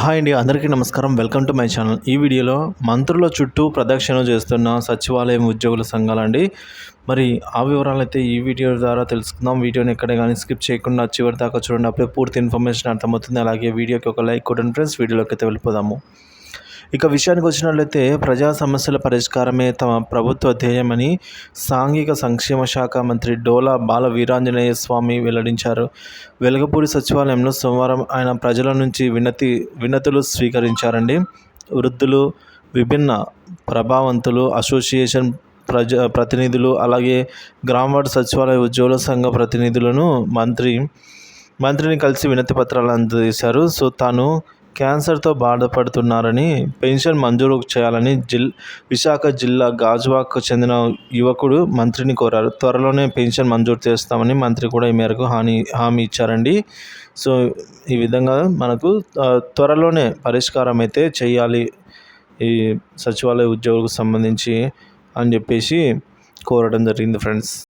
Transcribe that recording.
Hi అండి అందరికీ నమస్కారం. Welcome to my channel. ఈ వీడియోలో మంత్రుల చుట్టూ ప్రదక్షిణ చేస్తున్న సచివాలయం ఉద్యోగుల సంఘాలండి. మరి ఆ వివరాలు అయితే ఈ వీడియో ద్వారా తెలుసుకుందాం. వీడియోని ఎక్కడ కానీ స్కిప్ చేయకుండా చివరి దాకా చూడండి. అప్పుడే పూర్తి ఇన్ఫర్మేషన్ అర్థమవుతుంది. అలాగే వీడియోకి ఒక లైక్ కొట్టండి ఫ్రెండ్స్. వీడియోలోకి అయితే వెళ్ళిపోదాము. ఇక విషయానికి వచ్చినట్లయితే ప్రజా సమస్యల పరిష్కారమే తమ ప్రభుత్వ ధ్యేయమని సాంఘిక సంక్షేమ శాఖ మంత్రి డోలా బాల వీరాంజనేయ స్వామి వెల్లడించారు. వెలగపూడి సచివాలయంలో సోమవారం ఆయన ప్రజల నుంచి వినతి వినతులు స్వీకరించారండి. వృద్ధులు విభిన్న ప్రభావంతులు అసోసియేషన్ ప్రజ ప్రతినిధులు అలాగే గ్రామవార్డు సచివాలయ ఉద్యోగుల సంఘ ప్రతినిధులను మంత్రి మంత్రిని కలిసి వినతి పత్రాలు అందజేశారు. సో తాను క్యాన్సర్తో బాధపడుతున్నారని పెన్షన్ మంజూరు చేయాలని జిల్ విశాఖ జిల్లా గాజువాకు చెందిన యువకుడు మంత్రిని కోరారు. త్వరలోనే పెన్షన్ మంజూరు చేస్తామని మంత్రి కూడా ఈ మేరకు హామీ హామీ ఇచ్చారండి. సో ఈ విధంగా మనకు త్వరలోనే పరిష్కారం అయితే చేయాలి ఈ సచివాలయ ఉద్యోగులకు సంబంధించి అని చెప్పేసి కోరడం జరిగింది ఫ్రెండ్స్.